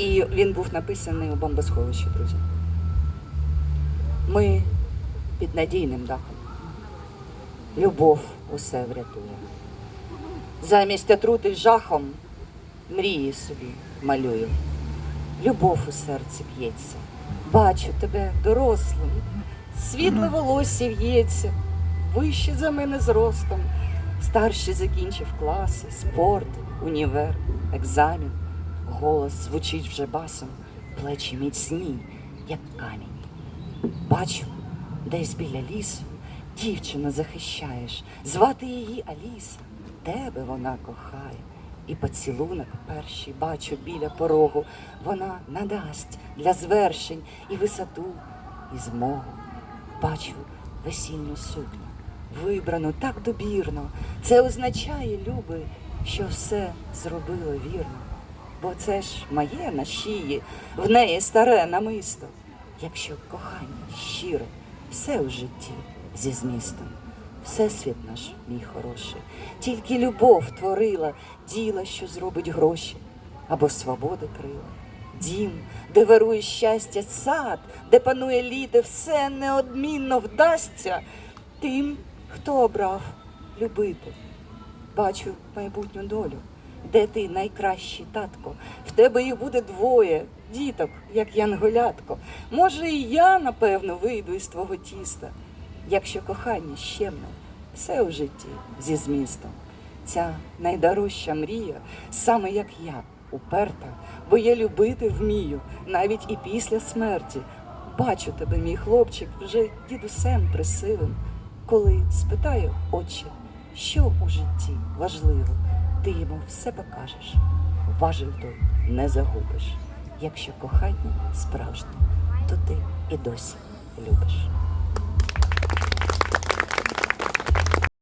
І він був написаний у бомбосховищі, друзі. Ми під надійним дахом. Любов усе врятує. Замість отрути жахом мрії собі малюю. Любов у серці б'ється. Бачу тебе дорослим. Світле волосся в'ється, вище за мене зростом. Старший закінчив класи, спорт, універ, екзамен. Голос звучить вже басом, плечі міцні, як камінь. Бачу, десь біля лісу дівчину захищаєш, звати її Аліса. Тебе вона кохає. І поцілунок перший бачу біля порогу. Вона надасть для звершень і висоту, і змогу. Бачу весільну сукню, вибрану так добірно. Це означає, люби, що все зробило вірно. Бо це ж моє на шиї, в неї старе намисто. Якщо кохання щире, все у житті зі змістом. Всесвіт наш, мій хороший, тільки любов творила діла, що зробить гроші, або свободи крила. Дім, де вирує щастя, сад, де панує літо, все неодмінно вдасться тим, хто обрав любити. Бачу майбутню долю, де ти найкращий татко, в тебе їх буде двоє діток, як янголятко. Може, і я, напевно, вийду із твого тіста, якщо кохання щемне, все у житті зі змістом. Ця найдорожча мрія, саме як я, уперта, бо я любити вмію, навіть і після смерті. Бачу тебе, мій хлопчик, вже дідусем присилим. Коли спитаю, отче, що у житті важливо, ти йому все покажеш. Важив той не загубиш. Якщо кохання справжнє, то ти і досі любиш.